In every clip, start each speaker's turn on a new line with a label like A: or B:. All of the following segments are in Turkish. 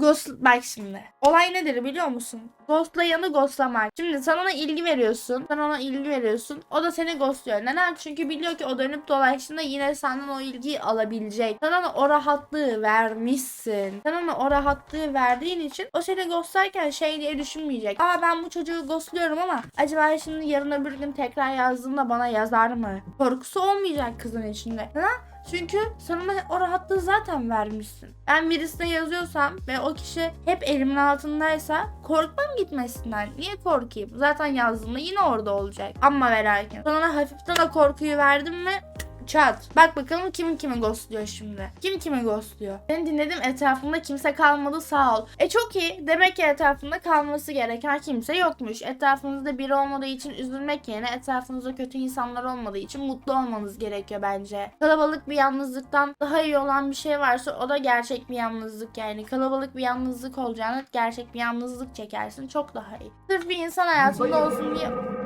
A: Ghost bak şimdi. Olay nedir biliyor musun? Ghostlayanı ghostlamak. Şimdi sen ona ilgi veriyorsun. Sen ona ilgi veriyorsun. O da seni ghostluyor. Neden? Çünkü biliyor ki o dönüp dolaştığında yine senden o ilgiyi alabilecek. Sen ona o rahatlığı vermişsin. Sen ona o rahatlığı verdiğin için o seni ghostlarken şey diye düşünmeyecek. Aa ben bu çocuğu ghostluyorum ama acaba şimdi yarın öbür gün tekrar yazdığında bana yazar mı? Korkusu olmayacak kızın içinde. Neden? Çünkü sen ona o rahatlığı zaten vermişsin. Ben birisine yazıyorsam ve o kişi hep elimin altındaysa korkmam gitmesinden. Niye korkayım? Zaten yazdığında yine orada olacak. Ama ve lakin. Sen ona hafiften o korkuyu verdin mi Çat. Bak bakalım kimin kimi ghostluyor şimdi. Kim kimi ghostluyor? Seni dinledim etrafımda kimse kalmadı sağ ol. E çok iyi. Demek ki etrafında kalması gereken kimse yokmuş. Etrafınızda biri olmadığı için üzülmek yerine etrafınızda kötü insanlar olmadığı için mutlu olmanız gerekiyor bence. Kalabalık bir yalnızlıktan daha iyi olan bir şey varsa o da gerçek bir yalnızlık yani. Kalabalık bir yalnızlık olacağını gerçek bir yalnızlık çekersin. Çok daha iyi. Sırf bir insan hayatında olsun diye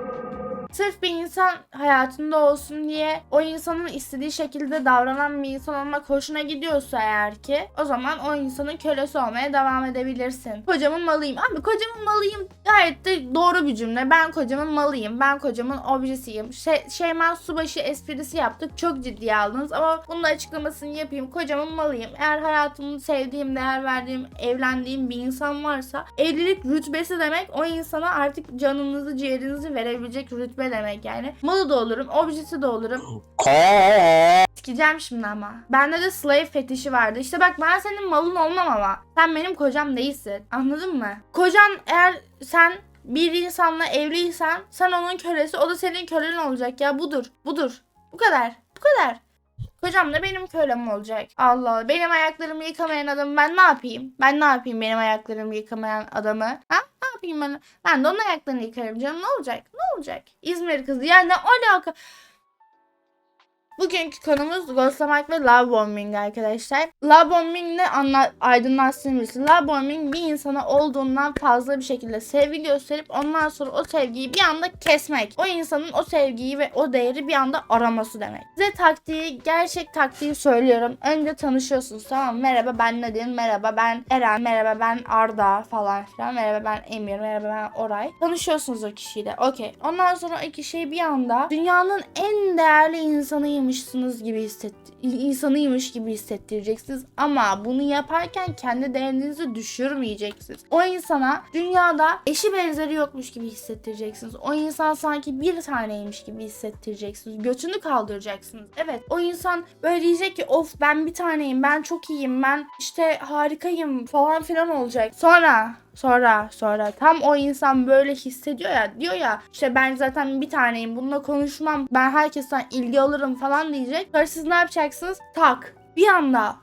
A: Sırf bir insan hayatında olsun diye o insanın istediği şekilde davranan bir insan olmak hoşuna gidiyorsa eğer ki o zaman o insanın kölesi olmaya devam edebilirsin. Kocamın malıyım. Abi kocamın malıyım gayet de doğru bir cümle. Ben kocamın malıyım. Ben kocamın objesiyim. Şey, Şeyma Subaşı esprisi yaptık. Çok ciddiye aldınız ama bunun açıklamasını yapayım. Kocamın malıyım. Eğer hayatımda sevdiğim, değer verdiğim, evlendiğim bir insan varsa evlilik rütbesi demek o insana artık canınızı, ciğerinizi verebilecek rütbe demek yani. Malı da olurum, objesi de olurum. Sikeceğim şimdi ama. Bende de slave fetişi vardı. İşte bak ben senin malın olmam ama. Sen benim kocam değilsin. Anladın mı? Kocan eğer sen bir insanla evliysen sen onun kölesi o da senin kölen olacak ya budur budur bu kadar bu kadar Kocam da benim kölem olacak. Allah Allah. Benim ayaklarımı yıkamayan adamı ben ne yapayım? Ben ne yapayım benim ayaklarımı yıkamayan adamı? Ha? Ne yapayım ben? Ben de onun ayaklarını yıkarım canım. Ne olacak? Ne olacak? İzmir kızı. Ya ne alaka? Bugünkü konumuz ghostlamak ve love bombing arkadaşlar. Love bombing ne anla aydınlatsın birisi. Love bombing bir insana olduğundan fazla bir şekilde sevgi gösterip ondan sonra o sevgiyi bir anda kesmek. O insanın o sevgiyi ve o değeri bir anda araması demek. Size taktiği, gerçek taktiği söylüyorum. Önce tanışıyorsunuz tamam? Merhaba ben Nadine, merhaba ben Eren, merhaba ben Arda falan filan. Merhaba ben Emir, merhaba ben Oray. Tanışıyorsunuz o kişiyle. Okey. Ondan sonra o kişiyi bir anda dünyanın en değerli insanıymışsınız gibi hisset insanıymış gibi hissettireceksiniz ama bunu yaparken kendi değerinizi düşürmeyeceksiniz. O insana dünyada eşi benzeri yokmuş gibi hissettireceksiniz. O insan sanki bir taneymiş gibi hissettireceksiniz. Götünü kaldıracaksınız. Evet o insan böyle diyecek ki of ben bir taneyim ben çok iyiyim ben işte harikayım falan filan olacak. Sonra Sonra sonra tam o insan böyle hissediyor ya diyor ya işte ben zaten bir taneyim bununla konuşmam ben herkesten ilgi alırım falan diyecek. Sonra siz ne yapacaksınız? Tak bir anda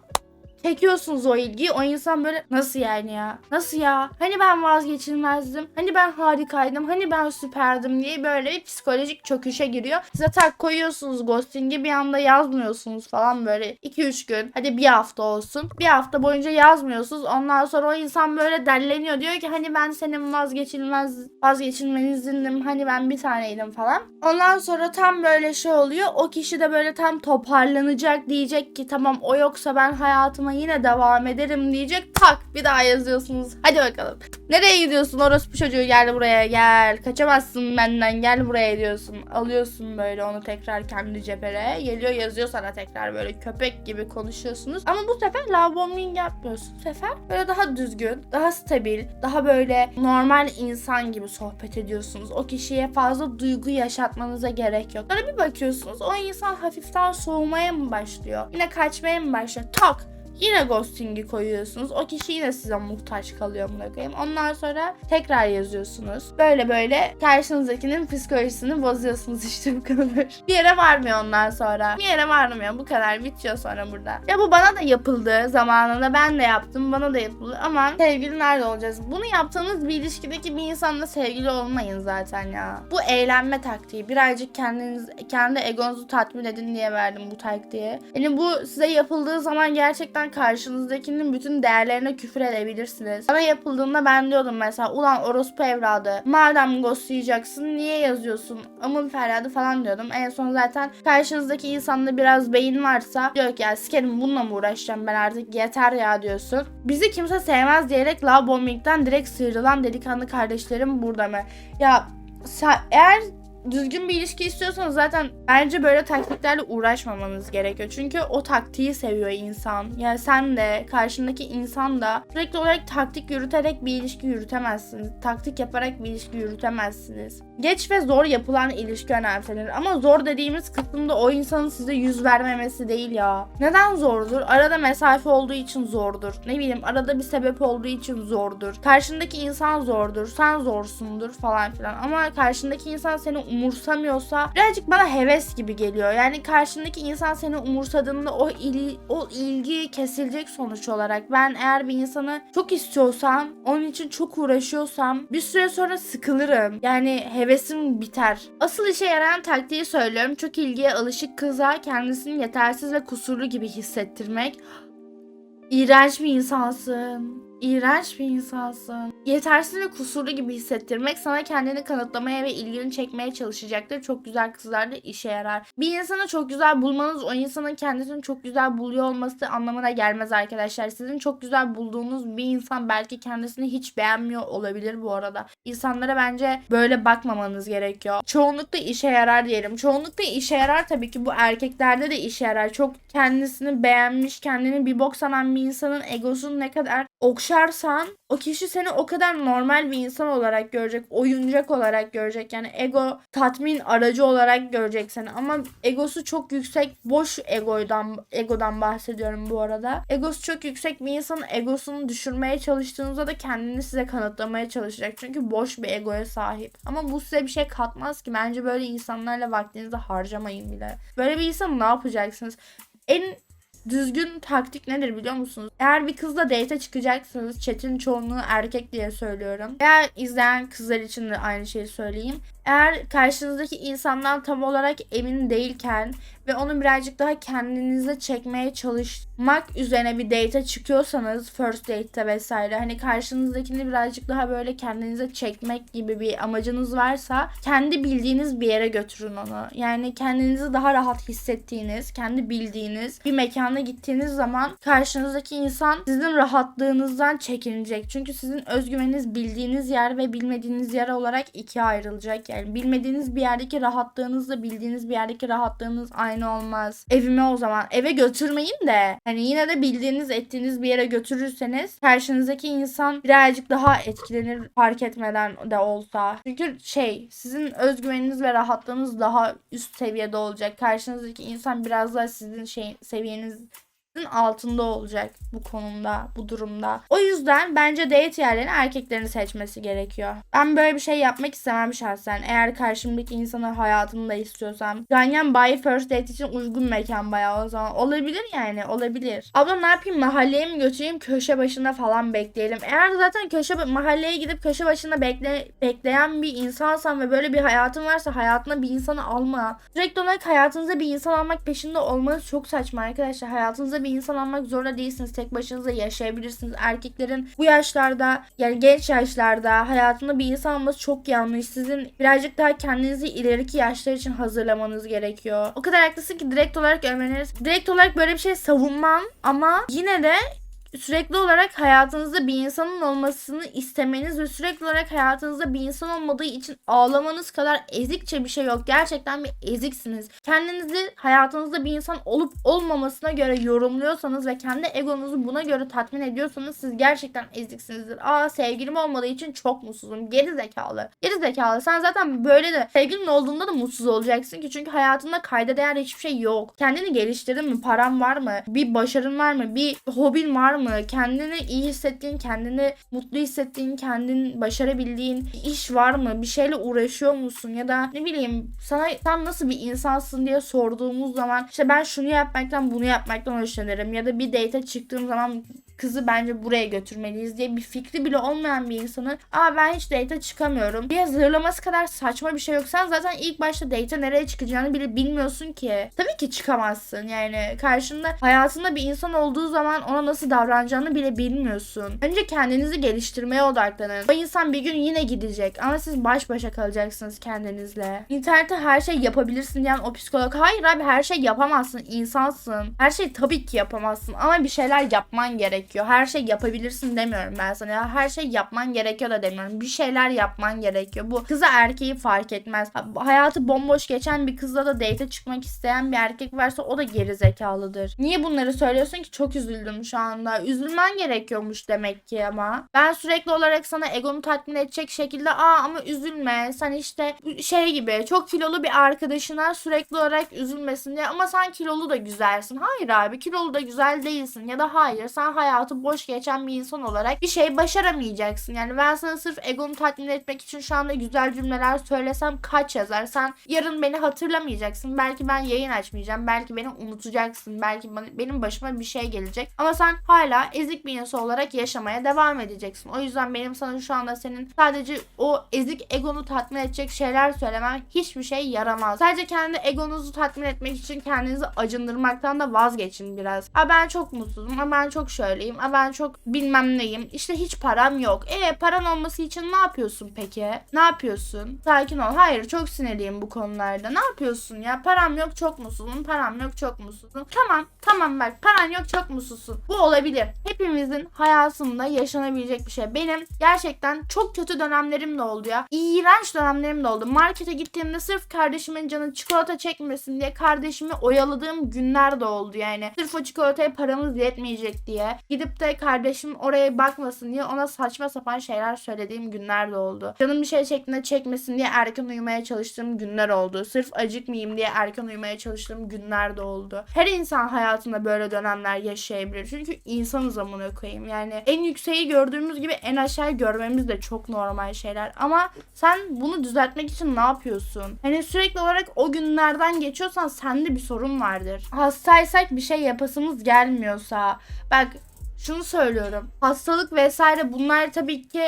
A: çekiyorsunuz o ilgiyi. O insan böyle nasıl yani ya? Nasıl ya? Hani ben vazgeçilmezdim? Hani ben harikaydım? Hani ben süperdim diye böyle bir psikolojik çöküşe giriyor. Size tak koyuyorsunuz ghosting'i bir anda yazmıyorsunuz falan böyle 2-3 gün. Hadi bir hafta olsun. Bir hafta boyunca yazmıyorsunuz. Ondan sonra o insan böyle delleniyor. Diyor ki hani ben senin vazgeçilmez vazgeçilmezindim. Hani ben bir taneydim falan. Ondan sonra tam böyle şey oluyor. O kişi de böyle tam toparlanacak diyecek ki tamam o yoksa ben hayatıma yine devam ederim diyecek. Tak bir daha yazıyorsunuz. Hadi bakalım. Nereye gidiyorsun orospu çocuğu gel buraya gel. Kaçamazsın benden gel buraya diyorsun. Alıyorsun böyle onu tekrar kendi cephene. Geliyor yazıyor sana tekrar böyle köpek gibi konuşuyorsunuz. Ama bu sefer love bombing yapmıyorsun. Bu sefer böyle daha düzgün, daha stabil, daha böyle normal insan gibi sohbet ediyorsunuz. O kişiye fazla duygu yaşatmanıza gerek yok. Sonra bir bakıyorsunuz o insan hafiften soğumaya mı başlıyor? Yine kaçmaya mı başlıyor? Tak! Yine ghosting'i koyuyorsunuz. O kişi yine size muhtaç kalıyor buna koyayım. Ondan sonra tekrar yazıyorsunuz. Böyle böyle karşınızdakinin psikolojisini bozuyorsunuz işte bu kadar. Bir yere varmıyor ondan sonra. Bir yere varmıyor. Bu kadar. Bitiyor sonra burada. Ya bu bana da yapıldı zamanında. Ben de yaptım. Bana da yapıldı. Ama sevgili nerede olacağız? Bunu yaptığınız bir ilişkideki bir insanla sevgili olmayın zaten ya. Bu eğlenme taktiği. Birazcık kendiniz, kendi egonuzu tatmin edin diye verdim bu taktiği. Yani bu size yapıldığı zaman gerçekten karşınızdakinin bütün değerlerine küfür edebilirsiniz. Bana yapıldığında ben diyordum mesela ulan orospu evladı madem ghostlayacaksın niye yazıyorsun amın feryadı falan diyordum. En son zaten karşınızdaki insanda biraz beyin varsa diyor ki ya sikerim bununla mı uğraşacağım ben artık yeter ya diyorsun. Bizi kimse sevmez diyerek love bombing'den direkt sıyrılan delikanlı kardeşlerim burada mı? Ya eğer düzgün bir ilişki istiyorsanız zaten bence böyle taktiklerle uğraşmamanız gerekiyor. Çünkü o taktiği seviyor insan. Yani sen de karşındaki insan da sürekli olarak taktik yürüterek bir ilişki yürütemezsiniz. Taktik yaparak bir ilişki yürütemezsiniz. Geç ve zor yapılan ilişki önemsenir. Ama zor dediğimiz kısımda o insanın size yüz vermemesi değil ya. Neden zordur? Arada mesafe olduğu için zordur. Ne bileyim arada bir sebep olduğu için zordur. Karşındaki insan zordur. Sen zorsundur falan filan. Ama karşındaki insan seni umursamıyorsa birazcık bana heves gibi geliyor. Yani karşındaki insan seni umursadığında o il, o ilgi kesilecek sonuç olarak. Ben eğer bir insanı çok istiyorsam, onun için çok uğraşıyorsam bir süre sonra sıkılırım. Yani hevesim biter. Asıl işe yarayan taktiği söylüyorum. Çok ilgiye alışık kıza kendisini yetersiz ve kusurlu gibi hissettirmek. İğrenç bir insansın. İğrenç bir insansın. Yetersiz ve kusurlu gibi hissettirmek sana kendini kanıtlamaya ve ilgini çekmeye çalışacaktır. Çok güzel kızlarda işe yarar. Bir insanı çok güzel bulmanız o insanın kendisini çok güzel buluyor olması anlamına gelmez arkadaşlar. Sizin çok güzel bulduğunuz bir insan belki kendisini hiç beğenmiyor olabilir bu arada. İnsanlara bence böyle bakmamanız gerekiyor. Çoğunlukla işe yarar diyelim. Çoğunlukla işe yarar tabii ki bu erkeklerde de işe yarar. Çok kendisini beğenmiş, kendini bir bok sanan bir insanın egosunu ne kadar okşarsan o kişi seni o kadar normal bir insan olarak görecek, oyuncak olarak görecek. Yani ego tatmin aracı olarak görecek seni. Ama egosu çok yüksek, boş egodan egodan bahsediyorum bu arada. Egosu çok yüksek bir insanın egosunu düşürmeye çalıştığınızda da kendini size kanıtlamaya çalışacak. Çünkü boş bir egoya sahip. Ama bu size bir şey katmaz ki. Bence böyle insanlarla vaktinizi harcamayın bile. Böyle bir insan ne yapacaksınız? En düzgün taktik nedir biliyor musunuz? Eğer bir kızla date çıkacaksınız, chat'in çoğunluğu erkek diye söylüyorum. Eğer izleyen kızlar için de aynı şeyi söyleyeyim. Eğer karşınızdaki insandan tam olarak emin değilken ve onu birazcık daha kendinize çekmeye çalışmak üzerine bir date çıkıyorsanız first date'te vesaire hani karşınızdakini birazcık daha böyle kendinize çekmek gibi bir amacınız varsa kendi bildiğiniz bir yere götürün onu. Yani kendinizi daha rahat hissettiğiniz, kendi bildiğiniz bir mekana gittiğiniz zaman karşınızdaki insan sizin rahatlığınızdan çekinecek. Çünkü sizin özgüveniniz bildiğiniz yer ve bilmediğiniz yer olarak ikiye ayrılacak. Yani bilmediğiniz bir yerdeki rahatlığınızla bildiğiniz bir yerdeki rahatlığınız aynı olmaz. Evime o zaman eve götürmeyin de hani yine de bildiğiniz ettiğiniz bir yere götürürseniz karşınızdaki insan birazcık daha etkilenir fark etmeden de olsa. Çünkü şey sizin özgüveniniz ve rahatlığınız daha üst seviyede olacak. Karşınızdaki insan biraz daha sizin şey seviyeniz altında olacak bu konumda, bu durumda. O yüzden bence date yerlerini erkeklerin seçmesi gerekiyor. Ben böyle bir şey yapmak istemem şahsen. Eğer karşımdaki insanı hayatımda istiyorsam. Ganyan Bay First Date için uygun mekan bayağı o zaman. Olabilir yani, olabilir. Abla ne yapayım mahalleye mi götüreyim köşe başında falan bekleyelim. Eğer zaten köşe mahalleye gidip köşe başında bekle, bekleyen bir insansan ve böyle bir hayatın varsa hayatına bir insanı alma. Sürekli olarak hayatınıza bir insan almak peşinde olmanız çok saçma arkadaşlar. Hayatınıza bir insan almak zorunda değilsiniz. Tek başınıza yaşayabilirsiniz. Erkeklerin bu yaşlarda yani genç yaşlarda hayatında bir insan olması çok yanlış. Sizin birazcık daha kendinizi ileriki yaşlar için hazırlamanız gerekiyor. O kadar haklısın ki direkt olarak ölmeniz. Direkt olarak böyle bir şey savunmam ama yine de sürekli olarak hayatınızda bir insanın olmasını istemeniz ve sürekli olarak hayatınızda bir insan olmadığı için ağlamanız kadar ezikçe bir şey yok. Gerçekten bir eziksiniz. Kendinizi hayatınızda bir insan olup olmamasına göre yorumluyorsanız ve kendi egonuzu buna göre tatmin ediyorsanız siz gerçekten eziksinizdir. Aa sevgilim olmadığı için çok mutsuzum. Geri zekalı. Geri zekalı. Sen zaten böyle de sevgilin olduğunda da mutsuz olacaksın ki çünkü hayatında kayda değer hiçbir şey yok. Kendini geliştirdin mi? Paran var mı? Bir başarın var mı? Bir hobin var mı? Kendini iyi hissettiğin, kendini mutlu hissettiğin, kendin başarabildiğin iş var mı? Bir şeyle uğraşıyor musun? Ya da ne bileyim sana sen nasıl bir insansın diye sorduğumuz zaman işte ben şunu yapmaktan bunu yapmaktan hoşlanırım. Ya da bir date çıktığım zaman kızı bence buraya götürmeliyiz diye bir fikri bile olmayan bir insanın aa ben hiç date çıkamıyorum diye zırlaması kadar saçma bir şey yok. Zaten ilk başta date nereye çıkacağını bile bilmiyorsun ki. Tabii ki çıkamazsın yani karşında hayatında bir insan olduğu zaman ona nasıl davranacağını bile bilmiyorsun. Önce kendinizi geliştirmeye odaklanın. O insan bir gün yine gidecek ama siz baş başa kalacaksınız kendinizle. İnternette her şey yapabilirsin diyen o psikolog hayır abi her şey yapamazsın insansın. Her şey tabii ki yapamazsın ama bir şeyler yapman gerekiyor. Her şey yapabilirsin demiyorum ben sana ya. Her şey yapman gerekiyor da demiyorum. Bir şeyler yapman gerekiyor. Bu kıza erkeği fark etmez. Ha- Hayatı bomboş geçen bir kızla da date çıkmak isteyen bir erkek varsa o da geri zekalıdır. Niye bunları söylüyorsun ki? Çok üzüldüm şu anda. Üzülmen gerekiyormuş demek ki ama. Ben sürekli olarak sana egonu tatmin edecek şekilde aa ama üzülme. Sen işte şey gibi çok kilolu bir arkadaşına sürekli olarak üzülmesin diye ama sen kilolu da güzelsin. Hayır abi kilolu da güzel değilsin ya da hayır sen hayatı boş geçen bir insan olarak bir şey başaramayacaksın. Yani ben sana sırf egonu tatmin etmek için şu anda güzel cümleler söylesem kaç yazar? Sen yarın beni hatırlamayacaksın. Belki ben yayın açmayacağım. Belki beni unutacaksın. Belki benim başıma bir şey gelecek. Ama sen hala ezik bir insan olarak yaşamaya devam edeceksin. O yüzden benim sana şu anda senin sadece o ezik egonu tatmin edecek şeyler söylemem hiçbir şey yaramaz. Sadece kendi egonuzu tatmin etmek için kendinizi acındırmaktan da vazgeçin biraz. A ben çok mutsuzum. A ben çok şöyleyim. A ben çok bilmem neyim. İşte hiç param yok. E paran olması için ne yapıyorsun peki? Ne yapıyorsun? Sakin ol. Hayır çok sinirliyim bu konularda. Ne yapıyorsun ya? Param yok çok mutsuzum. Param yok çok mutsuzum. Tamam tamam bak paran yok çok mutsuzsun. Bu olabilir. Hepimizin hayatında yaşanabilecek bir şey. Benim gerçekten çok kötü dönemlerim de oldu ya. İğrenç dönemlerim de oldu. Markete gittiğimde sırf kardeşimin canı çikolata çekmesin diye kardeşimi oyaladığım günler de oldu yani. Sırf o çikolataya paramız yetmeyecek diye. Gidip de kardeşim oraya bakmasın diye ona saçma sapan şeyler söylediğim günler de oldu. Canım bir şey şeklinde çekmesin diye erken uyumaya çalıştığım günler oldu. Sırf acıkmayayım diye erken uyumaya çalıştığım günler de oldu. Her insan hayatında böyle dönemler yaşayabilir. Çünkü insanız amına koyayım. Yani en yükseği gördüğümüz gibi en aşağıyı görmemiz de çok normal şeyler. Ama sen bunu düzeltmek için ne yapıyorsun? Hani sürekli olarak o günlerden geçiyorsan sende bir sorun vardır. Hastaysak bir şey yapasımız gelmiyorsa. Bak şunu söylüyorum. Hastalık vesaire bunlar tabii ki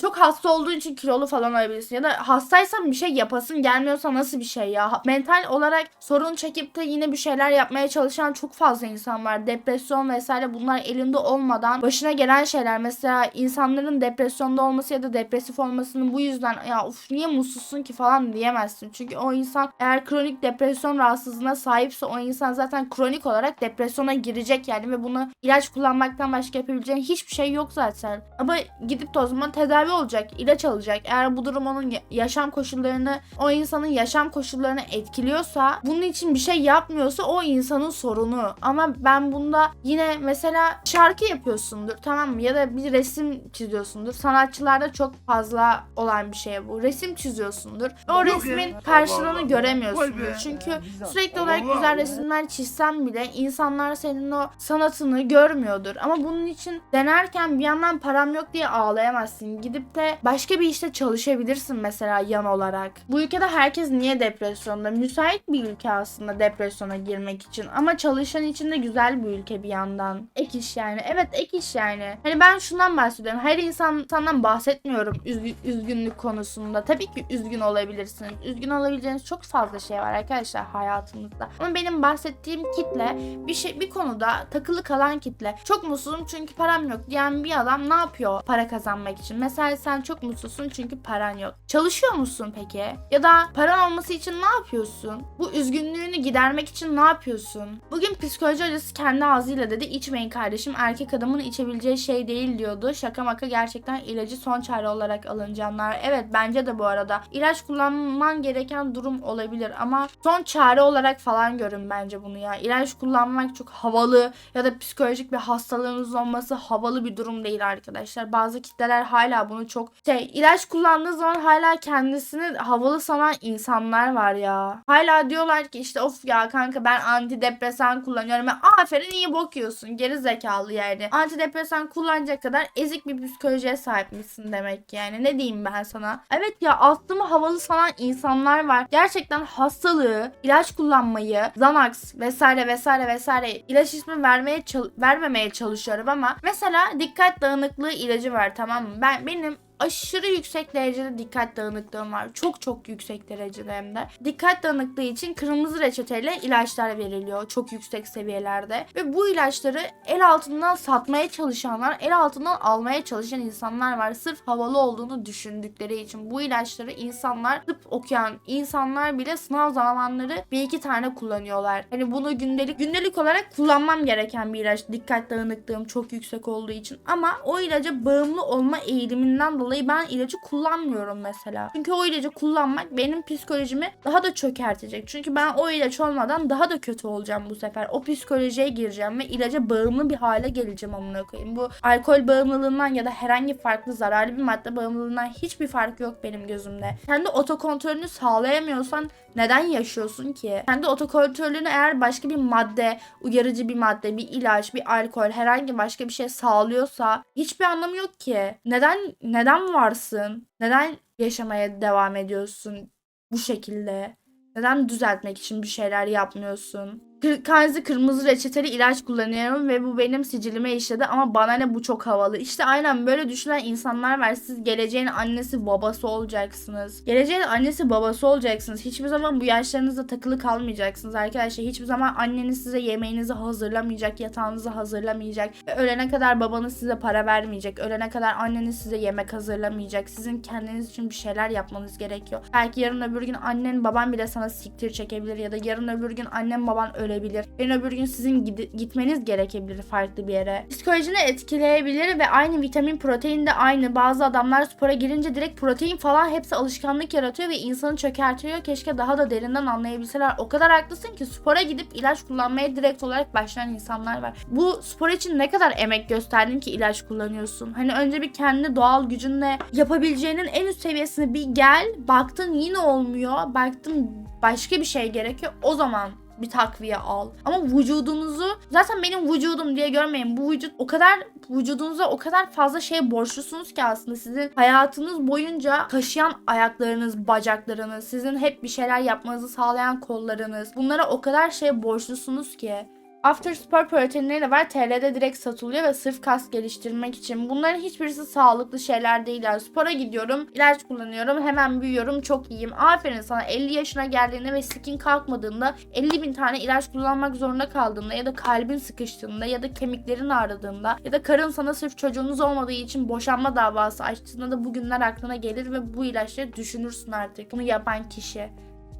A: çok hasta olduğun için kilolu falan olabilirsin. Ya da hastaysan bir şey yapasın gelmiyorsa nasıl bir şey ya? Mental olarak sorun çekip de yine bir şeyler yapmaya çalışan çok fazla insan var. Depresyon vesaire bunlar elinde olmadan başına gelen şeyler. Mesela insanların depresyonda olması ya da depresif olmasının bu yüzden ya uf niye mutsuzsun ki falan diyemezsin. Çünkü o insan eğer kronik depresyon rahatsızlığına sahipse o insan zaten kronik olarak depresyona girecek yani ve bunu ilaç kullanmaktan başka yapabileceğin hiçbir şey yok zaten. Ama gidip de o zaman tedavi olacak, ilaç alacak. Eğer bu durum onun ya- yaşam koşullarını, o insanın yaşam koşullarını etkiliyorsa, bunun için bir şey yapmıyorsa o insanın sorunu. Ama ben bunda yine mesela şarkı yapıyorsundur tamam mı? Ya da bir resim çiziyorsundur. Sanatçılarda çok fazla olan bir şey bu. Resim çiziyorsundur. O resmin karşılığını göremiyorsundur. Çünkü sürekli olarak güzel resimler çizsen bile insanlar senin o sanatını görmüyordur. Ama bunun için denerken bir yandan param yok diye ağlayamazsın. Gidip de başka bir işte çalışabilirsin mesela yan olarak. Bu ülkede herkes niye depresyonda? Müsait bir ülke aslında depresyona girmek için. Ama çalışan için de güzel bir ülke bir yandan. Ek iş yani. Evet ek iş yani. Hani ben şundan bahsediyorum. Her insan insandan bahsetmiyorum üzgü- üzgünlük konusunda. Tabii ki üzgün olabilirsiniz. Üzgün olabileceğiniz çok fazla şey var arkadaşlar hayatınızda. Ama benim bahsettiğim kitle bir şey bir konuda takılı kalan kitle. Çok mutsuzum çünkü param yok diyen bir adam ne yapıyor para kazanmak için? Mesela sen çok mutsuzsun çünkü paran yok. Çalışıyor musun peki? Ya da paran olması için ne yapıyorsun? Bu üzgünlüğünü gidermek için ne yapıyorsun? Bugün psikoloji hocası kendi ağzıyla dedi içmeyin kardeşim erkek adamın içebileceği şey değil diyordu. Şaka maka gerçekten ilacı son çare olarak alınacağınlar. Evet bence de bu arada. İlaç kullanman gereken durum olabilir ama son çare olarak falan görün bence bunu ya. İlaç kullanmak çok havalı ya da psikolojik bir hastalığınız olması havalı bir durum değil arkadaşlar. Bazı kitleler hala bunu çok şey ilaç kullandığı zaman hala kendisini havalı sanan insanlar var ya. Hala diyorlar ki işte of ya kanka ben antidepresan kullanıyorum. Ya, aferin iyi bakıyorsun. Geri zekalı yani. Antidepresan kullanacak kadar ezik bir psikolojiye sahipmişsin demek yani. Ne diyeyim ben sana? Evet ya astımı havalı sanan insanlar var. Gerçekten hastalığı, ilaç kullanmayı, Xanax vesaire vesaire vesaire ilaç ismi vermeye vermemeye çalışıyorum. Ama mesela dikkat dağınıklığı ilacı var tamam mı? Ben benim aşırı yüksek derecede dikkat dağınıklığım var. Çok çok yüksek derecede hem de. Dikkat dağınıklığı için kırmızı reçeteyle ilaçlar veriliyor çok yüksek seviyelerde. Ve bu ilaçları el altından satmaya çalışanlar, el altından almaya çalışan insanlar var. Sırf havalı olduğunu düşündükleri için bu ilaçları insanlar tıp okuyan insanlar bile sınav zamanları bir iki tane kullanıyorlar. Hani bunu gündelik gündelik olarak kullanmam gereken bir ilaç. Dikkat dağınıklığım çok yüksek olduğu için. Ama o ilaca bağımlı olma eğiliminden dolayı ben ilacı kullanmıyorum mesela. Çünkü o ilacı kullanmak benim psikolojimi daha da çökertecek. Çünkü ben o ilaç olmadan daha da kötü olacağım bu sefer. O psikolojiye gireceğim ve ilaca bağımlı bir hale geleceğim amına koyayım. Bu alkol bağımlılığından ya da herhangi farklı zararlı bir madde bağımlılığından hiçbir fark yok benim gözümde. Kendi otokontrolünü sağlayamıyorsan neden yaşıyorsun ki? Kendi otokontrolünü eğer başka bir madde, uyarıcı bir madde, bir ilaç, bir alkol, herhangi başka bir şey sağlıyorsa hiçbir anlamı yok ki. Neden neden varsın? Neden yaşamaya devam ediyorsun bu şekilde? Neden düzeltmek için bir şeyler yapmıyorsun? Kır, Kanzi kırmızı reçeteli ilaç kullanıyorum ve bu benim sicilime işledi ama bana ne bu çok havalı. İşte aynen böyle düşünen insanlar var. Siz geleceğin annesi babası olacaksınız. Geleceğin annesi babası olacaksınız. Hiçbir zaman bu yaşlarınızda takılı kalmayacaksınız arkadaşlar. Hiçbir zaman anneniz size yemeğinizi hazırlamayacak, yatağınızı hazırlamayacak. Ve ölene kadar babanız size para vermeyecek. Ölene kadar anneniz size yemek hazırlamayacak. Sizin kendiniz için bir şeyler yapmanız gerekiyor. Belki yarın öbür gün annen baban bile sana siktir çekebilir ya da yarın öbür gün annen baban ölebilir. Yarın öbür gün sizin gitmeniz gerekebilir farklı bir yere. Psikolojini etkileyebilir ve aynı vitamin protein de aynı. Bazı adamlar spora girince direkt protein falan hepsi alışkanlık yaratıyor ve insanı çökertiyor. Keşke daha da derinden anlayabilseler. O kadar haklısın ki spora gidip ilaç kullanmaya direkt olarak başlayan insanlar var. Bu spor için ne kadar emek gösterdin ki ilaç kullanıyorsun? Hani önce bir kendi doğal gücünle yapabileceğinin en üst seviyesine bir gel. Baktın yine olmuyor. Baktın başka bir şey gerekiyor. O zaman bir takviye al. Ama vücudunuzu zaten benim vücudum diye görmeyin. Bu vücut o kadar vücudunuza o kadar fazla şeye borçlusunuz ki aslında sizin hayatınız boyunca taşıyan ayaklarınız, bacaklarınız, sizin hep bir şeyler yapmanızı sağlayan kollarınız. Bunlara o kadar şeye borçlusunuz ki. After Spor proteinleri de var. TL'de direkt satılıyor ve sırf kas geliştirmek için. Bunların hiçbirisi sağlıklı şeyler değil. Yani spora gidiyorum, ilaç kullanıyorum, hemen büyüyorum, çok iyiyim. Aferin sana 50 yaşına geldiğinde ve skin kalkmadığında 50 bin tane ilaç kullanmak zorunda kaldığında ya da kalbin sıkıştığında ya da kemiklerin ağrıdığında ya da karın sana sırf çocuğunuz olmadığı için boşanma davası açtığında da bu günler aklına gelir ve bu ilaçları düşünürsün artık. Bunu yapan kişi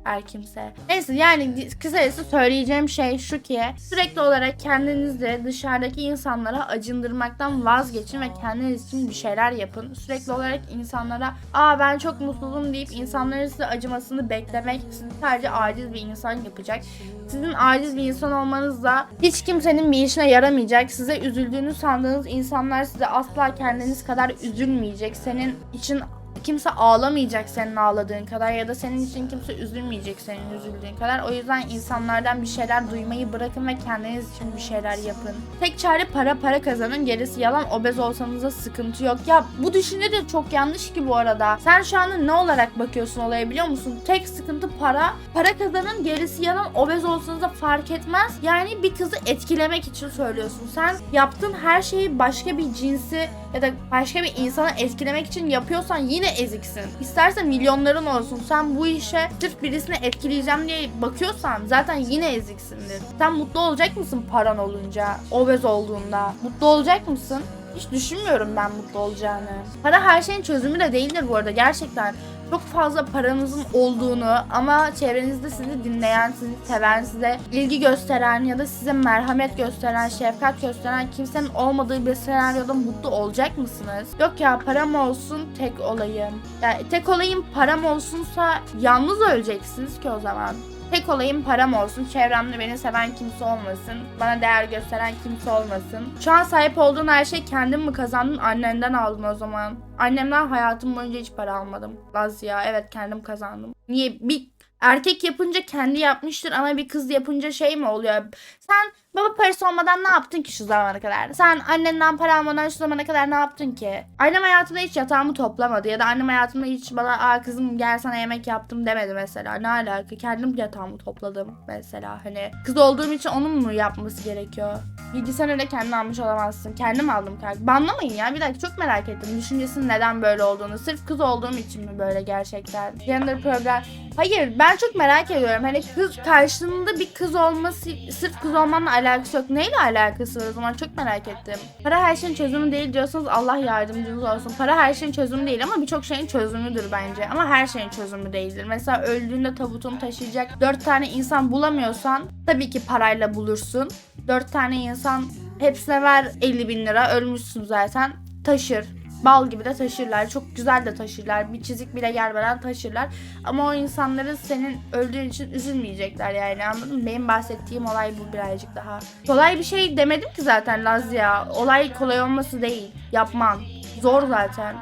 A: her kimse. Neyse yani kısacası söyleyeceğim şey şu ki sürekli olarak kendinizi dışarıdaki insanlara acındırmaktan vazgeçin ve kendiniz için bir şeyler yapın. Sürekli olarak insanlara aa ben çok mutluyum deyip insanların size acımasını beklemek sizi sadece aciz bir insan yapacak. Sizin aciz bir insan olmanızla hiç kimsenin bir işine yaramayacak. Size üzüldüğünü sandığınız insanlar size asla kendiniz kadar üzülmeyecek. Senin için kimse ağlamayacak senin ağladığın kadar ya da senin için kimse üzülmeyecek senin üzüldüğün kadar. O yüzden insanlardan bir şeyler duymayı bırakın ve kendiniz için bir şeyler yapın. Tek çare para para kazanın gerisi yalan obez olsanız da sıkıntı yok. Ya bu düşünce de çok yanlış ki bu arada. Sen şu anda ne olarak bakıyorsun olaya biliyor musun? Tek sıkıntı para. Para kazanın gerisi yalan obez olsanız da fark etmez. Yani bir kızı etkilemek için söylüyorsun. Sen yaptığın her şeyi başka bir cinsi ya da başka bir insanı etkilemek için yapıyorsan yine eziksin. İstersen milyonların olsun. Sen bu işe sırf birisini etkileyeceğim diye bakıyorsan zaten yine eziksindir. Sen mutlu olacak mısın paran olunca? Obez olduğunda? Mutlu olacak mısın? Hiç düşünmüyorum ben mutlu olacağını. Para her şeyin çözümü de değildir bu arada gerçekten. Çok fazla paranızın olduğunu ama çevrenizde sizi dinleyen, sizi seven, size ilgi gösteren ya da size merhamet gösteren, şefkat gösteren kimsenin olmadığı bir senaryoda mutlu olacak mısınız? Yok ya param olsun tek olayım. Yani tek olayım param olsunsa yalnız öleceksiniz ki o zaman. Tek olayım param olsun, çevremde beni seven kimse olmasın, bana değer gösteren kimse olmasın. Şu an sahip olduğun her şey kendin mi kazandın, annenden aldın o zaman. Annemden hayatım boyunca hiç para almadım. Laz ya, evet kendim kazandım. Niye? Bir Erkek yapınca kendi yapmıştır ama bir kız yapınca şey mi oluyor? Sen baba parası olmadan ne yaptın ki şu zamana kadar? Sen annenden para almadan şu zamana kadar ne yaptın ki? Annem hayatımda hiç yatağımı toplamadı ya da annem hayatımda hiç bana aa kızım gel sana yemek yaptım demedi mesela. Ne alaka? Kendim yatağımı topladım mesela. Hani kız olduğum için onun mu yapması gerekiyor? Bilgisayar öyle kendin almış olamazsın. Kendim aldım kanka. Banlamayın ya. Bir dakika çok merak ettim. Düşüncesinin neden böyle olduğunu. Sırf kız olduğum için mi böyle gerçekten? Gender program. Hayır ben çok merak ediyorum. Hani kız karşında bir kız olması sırf kız olmanla alakası yok. Neyle alakası var o zaman çok merak ettim. Para her şeyin çözümü değil diyorsanız Allah yardımcınız olsun. Para her şeyin çözümü değil ama birçok şeyin çözümüdür bence. Ama her şeyin çözümü değildir. Mesela öldüğünde tabutunu taşıyacak dört tane insan bulamıyorsan tabii ki parayla bulursun. Dört tane insan hepsine ver 50 bin lira ölmüşsün zaten taşır. Bal gibi de taşırlar. Çok güzel de taşırlar. Bir çizik bile gelmeden taşırlar. Ama o insanların senin öldüğün için üzülmeyecekler yani anladın mı? Benim bahsettiğim olay bu birazcık daha. Kolay bir şey demedim ki zaten Laz ya. Olay kolay olması değil. Yapman. Zor zaten.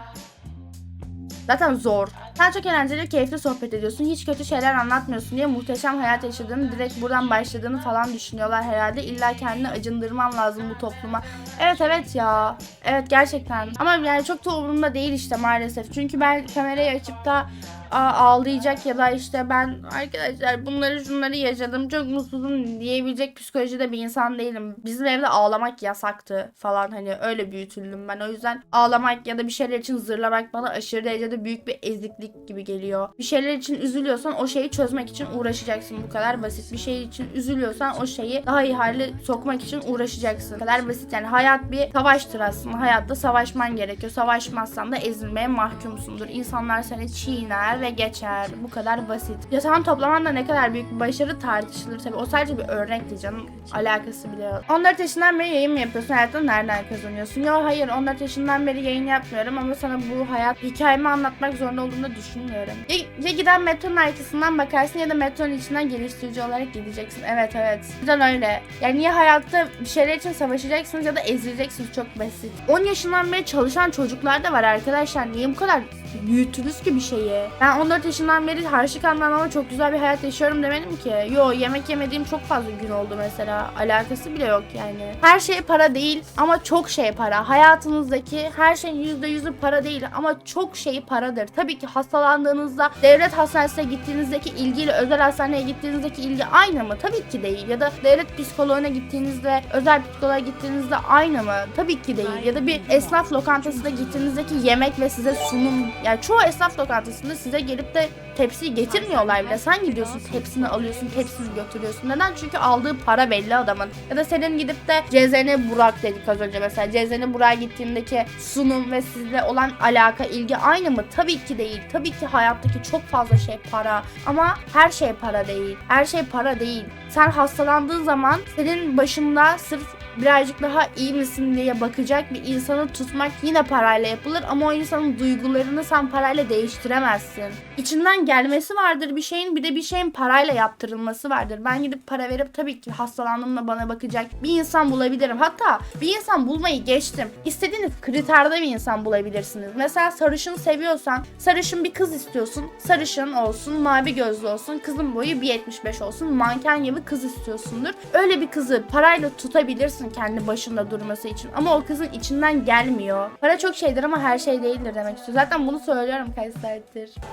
A: Zaten zor. Sen çok eğlenceli, keyifli sohbet ediyorsun. Hiç kötü şeyler anlatmıyorsun diye muhteşem hayat yaşadığını, direkt buradan başladığını falan düşünüyorlar herhalde. İlla kendini acındırman lazım bu topluma. Evet evet ya. Evet gerçekten. Ama yani çok da umurumda değil işte maalesef. Çünkü ben kamerayı açıp da ağlayacak ya da işte ben arkadaşlar bunları şunları yaşadım çok mutsuzum diyebilecek psikolojide bir insan değilim. Bizim evde ağlamak yasaktı falan hani öyle büyütüldüm ben. O yüzden ağlamak ya da bir şeyler için zırlamak bana aşırı derecede büyük bir eziklik gibi geliyor. Bir şeyler için üzülüyorsan o şeyi çözmek için uğraşacaksın. Bu kadar basit. Bir şey için üzülüyorsan o şeyi daha iyi hale sokmak için uğraşacaksın. Bu kadar basit yani hayat bir savaştır aslında. Hayatta savaşman gerekiyor. Savaşmazsan da ezilmeye mahkumsundur. İnsanlar seni çiğner ve geçer. Bu kadar basit. Yatağın toplaman da ne kadar büyük bir başarı tartışılır tabii. O sadece bir örnekti canım. Alakası bile yok. 14 yaşından beri yayın mı yapıyorsun? Hayatta nereden kazanıyorsun? Yok hayır 14 yaşından beri yayın yapmıyorum ama sana bu hayat hikayemi anlatmak zorunda olduğunu düşünmüyorum. Ya, ya giden metronun arkasından bakarsın ya da metronun içinden geliştirici olarak gideceksin. Evet evet. Cidden öyle. Yani ya hayatta bir şeyler için savaşacaksınız ya da ezileceksiniz. Çok basit. 10 yaşından beri çalışan çocuklar da var arkadaşlar. Niye bu kadar büyütürüz ki bir şeyi? Ben 14 yaşından beri harçlık anlamama çok güzel bir hayat yaşıyorum demedim ki. Yo yemek yemediğim çok fazla gün oldu mesela. Alakası bile yok yani. Her şey para değil ama çok şey para. Hayatınızdaki her şeyin %100'ü para değil ama çok şey paradır. Tabii ki hastalandığınızda devlet hastanesine gittiğinizdeki ilgiyle özel hastaneye gittiğinizdeki ilgi aynı mı? Tabii ki değil. Ya da devlet psikoloğuna gittiğinizde özel psikoloğa gittiğinizde aynı mı? Tabii ki değil. Ya da bir esnaf lokantasına gittiğinizdeki yemek ve size sunum. Yani çoğu esnaf lokantasında size gelip de tepsiyi getirmiyorlar bile. Sen gidiyorsun tepsini alıyorsun, tepsini götürüyorsun. Neden? Çünkü aldığı para belli adamın. Ya da senin gidip de Cezene Burak dedik az önce mesela. Cezene Burak'a gittiğindeki sunum ve sizle olan alaka, ilgi aynı mı? Tabii ki değil. Tabii ki hayattaki çok fazla şey para. Ama her şey para değil. Her şey para değil. Sen hastalandığın zaman senin başında sırf birazcık daha iyi misin diye bakacak bir insanı tutmak yine parayla yapılır ama o insanın duygularını sen parayla değiştiremezsin. İçinden gelmesi vardır bir şeyin bir de bir şeyin parayla yaptırılması vardır. Ben gidip para verip tabii ki hastalandığımda bana bakacak bir insan bulabilirim. Hatta bir insan bulmayı geçtim. İstediğiniz kriterde bir insan bulabilirsiniz. Mesela sarışın seviyorsan sarışın bir kız istiyorsun. Sarışın olsun, mavi gözlü olsun, kızın boyu 1.75 olsun, manken gibi kız istiyorsundur. Öyle bir kızı parayla tutabilirsin kendi başında durması için. Ama o kızın içinden gelmiyor. Para çok şeydir ama her şey değildir demek istiyor. Zaten bunu söylüyorum kaç.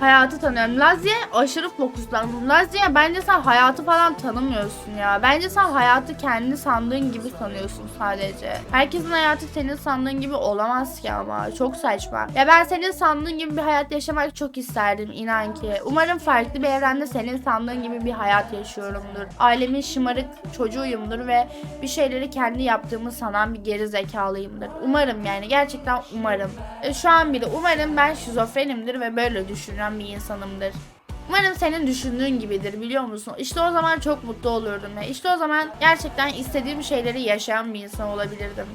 A: Hayatı tanıyorum. Lazia aşırı fokuslandım. Lazia bence sen hayatı falan tanımıyorsun ya. Bence sen hayatı kendi sandığın gibi sanıyorsun sadece. Herkesin hayatı senin sandığın gibi olamaz ki ama. Çok saçma. Ya ben senin sandığın gibi bir hayat yaşamak çok isterdim inan ki. Umarım farklı bir evrende senin sandığın gibi bir hayat yaşıyorumdur. Ailemin şımarık çocuğuyumdur ve bir şeyleri kendi yaptığımı sanan bir geri zekalıyımdır. Umarım yani gerçekten umarım. E, şu an bile umarım ben şizofrenimdir ve böyle düşünen bir insanımdır. Umarım senin düşündüğün gibidir biliyor musun? İşte o zaman çok mutlu olurdum. ya. İşte o zaman gerçekten istediğim şeyleri yaşayan bir insan olabilirdim.